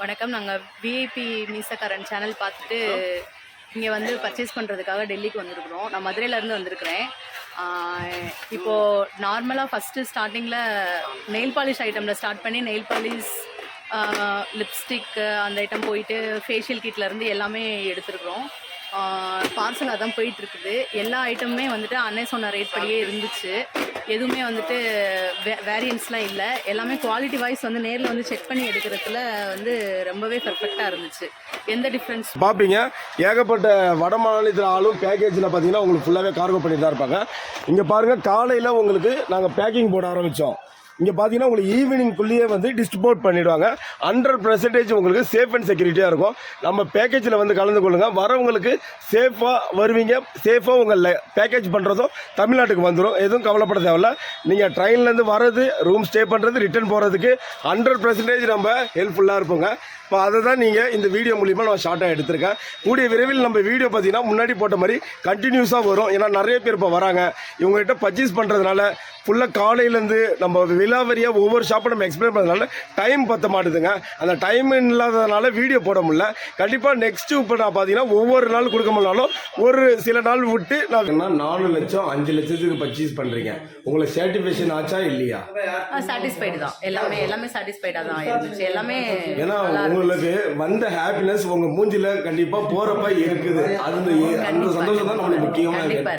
வணக்கம். நாங்கள் VIP மீசக்காரன் channel பார்த்துட்டு இங்கே வந்து பர்ச்சேஸ் பண்ணுறதுக்காக டெல்லிக்கு வந்திருக்கிறோம். நான் மதுரையிலேருந்து வந்திருக்கிறேன். இப்போது நார்மலாக ஃபஸ்ட்டு ஸ்டார்டிங்கில் நெயில் பாலிஷ் ஐட்டமில் ஸ்டார்ட் பண்ணி நெயில் பாலிஷ் லிப்ஸ்டிக்கு அந்த ஐட்டம் போயிட்டு ஃபேஷியல் கிட்லேருந்து எல்லாமே எடுத்திருக்கிறோம். பார்சல் அதான் போயிட்டுருக்குது. எல்லா ஐட்டமுமே வந்துட்டு அன்னை சொன்ன ரேட் படியே இருந்துச்சு. எதுவுமே வந்துட்டு வே வேரியன்ஸ்லாம் இல்லை. எல்லாமே குவாலிட்டி வைஸ் வந்து நேரில் வந்து செக் பண்ணி எடுக்கிறதுல வந்து ரொம்பவே பர்ஃபெக்டாக இருந்துச்சு. எந்த டிஃப்ரென்ஸ் பார்ப்பீங்க ஏகப்பட்ட வட மாநிலத்தில் ஆளும் பேக்கேஜில் பார்த்தீங்கன்னா உங்களுக்கு ஃபுல்லாகவே கார்கோ பண்ணிட்டு தான் இருப்பாங்க. இங்கே பாருங்கள் காலையில் உங்களுக்கு நாங்கள் பேக்கிங் போட ஆரம்பித்தோம் இங்கே பார்த்தீங்கன்னா உங்களுக்கு ஈவினிங்குள்ளேயே வந்து டிஸ்ட்ரிபியூட் பண்ணிடுவாங்க. ஹண்ட்ரட் பர்சன்டேஜ் உங்களுக்கு சேஃப் அண்ட் செக்யூரிட்டியாக இருக்கும். நம்ம பேக்கேஜில் வந்து கலந்து கொள்ளுங்கள் வரவங்களுக்கு சேஃபாக வருவீங்க. சேஃபாக உங்கள் பேக்கேஜ் பண்ணுறதும் தமிழ்நாட்டுக்கு வந்துடும் எதுவும் கவலைப்பட தேவையில்ல. நீங்கள் ட்ரெயின்லேருந்து வர்றது ரூம் ஸ்டே பண்ணுறது ரிட்டர்ன் போகிறதுக்கு ஹண்ட்ரட் பர்சன்டேஜ் நம்ம ஹெல்ப்ஃபுல்லாக இருப்போங்க. இப்போ அதை தான் நீங்கள் இந்த வீடியோ மூலிமா நான் ஷார்ட்டாக எடுத்திருக்கேன். கூடிய விரைவில் நம்ம வீடியோ பார்த்தீங்கன்னா முன்னாடி போட்ட மாதிரி கண்டினியூஸாக வரும். ஏன்னா நிறைய பேர் இப்போ வராங்க. இவங்ககிட்ட பர்ச்சேஸ் பண்ணுறதுனால ஃபுல்லாக காலையிலேருந்து நம்ம விலாவரியாக ஒவ்வொரு ஷாப்பை நம்ம எக்ஸ்பிளைன் பண்ணுறதுனால டைம் பத்த மாட்டுதுங்க. அந்த டைம் இல்லாததுனால வீடியோ போட முடியல. கண்டிப்பாக நெக்ஸ்ட்டு இப்போ நான் பார்த்தீங்கன்னா ஒவ்வொரு நாள் கொடுக்க முடியலாலும் ஒரு சில நாள் விட்டு நான் நாலு லட்சம் அஞ்சு லட்சத்துக்கு பர்ச்சேஸ் பண்ணுறீங்க உங்களுக்கு சர்டிஃபிகேஷன் ஆச்சா இல்லையா? சாட்டிஸ்ஃபைடு தான். எல்லாமே எல்லாமே சாட்டிஸ்ஃபைடாக தான் இருந்துச்சு. எல்லாமே ஏன்னா. உங்களுக்கு வந்த ஹாப்பினஸ் உங்க மூஞ்சில கண்டிப்பா போறப்ப இருக்குது. அது அந்த சந்தோஷம் தான் நம்மளுக்கு முக்கியமா கண்டிப்பா